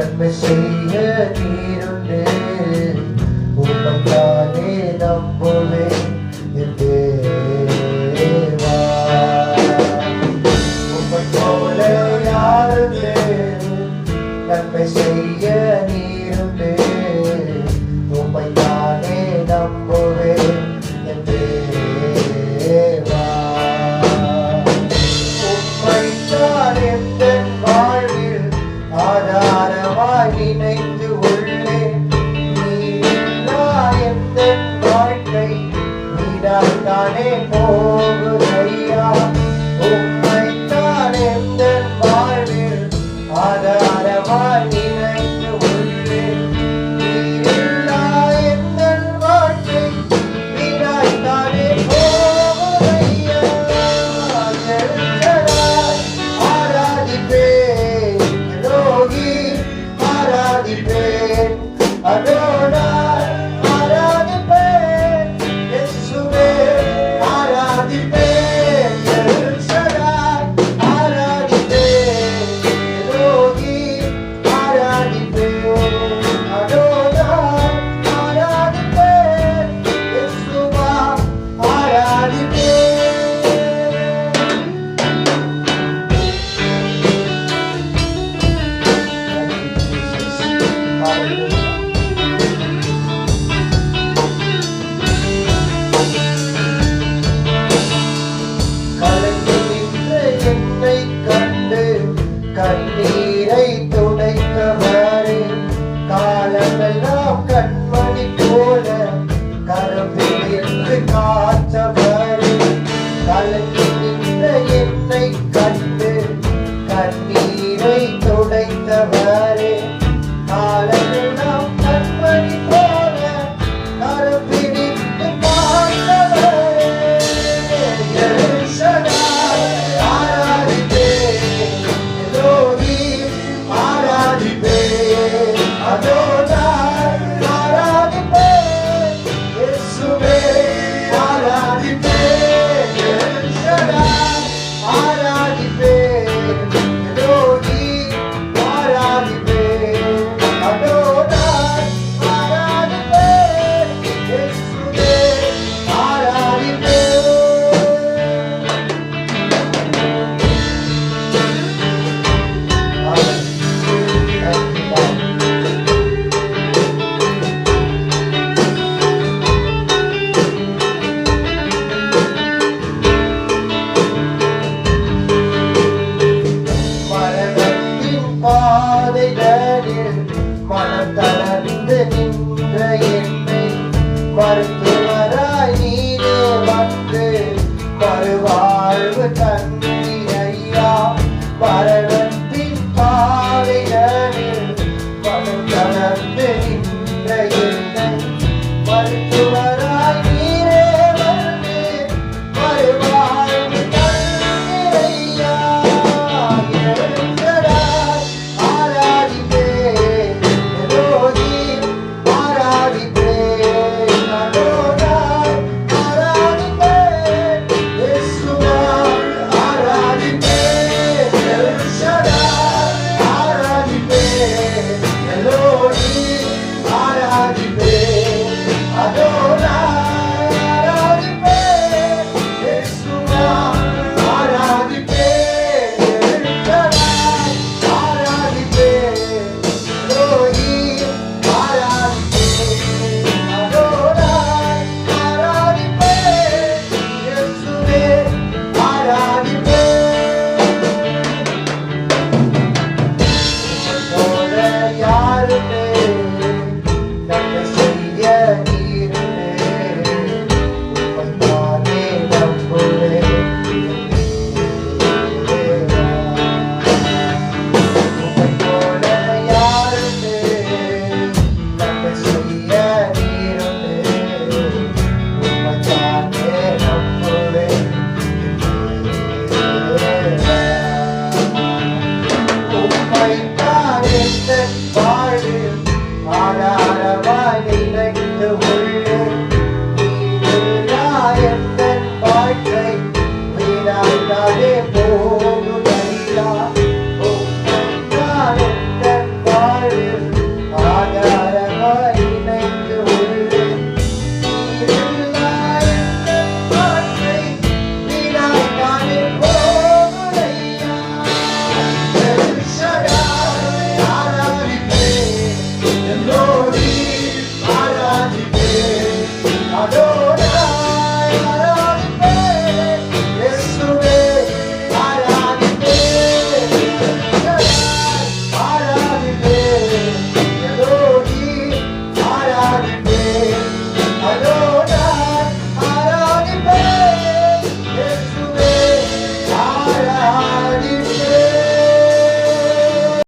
நன்மை செய்ய நீருண்டு உன்னம் தானே நம்புவேன் நன்மை செய்ய வாழ்க்கை நீடாத்தானே போகுது உன்னை கண்டு கண்ணீரை துடைத்தவரே. காலமெல்லாம் கண்மணி போல கரும்பிலிருந்து காற்றவரே. கலங்கி பாதைகளில் மனம் தளர்ந்து நின்ற என்னை மருத்துவராய் நீரே வந்து மறுவாழ்வு தந்தை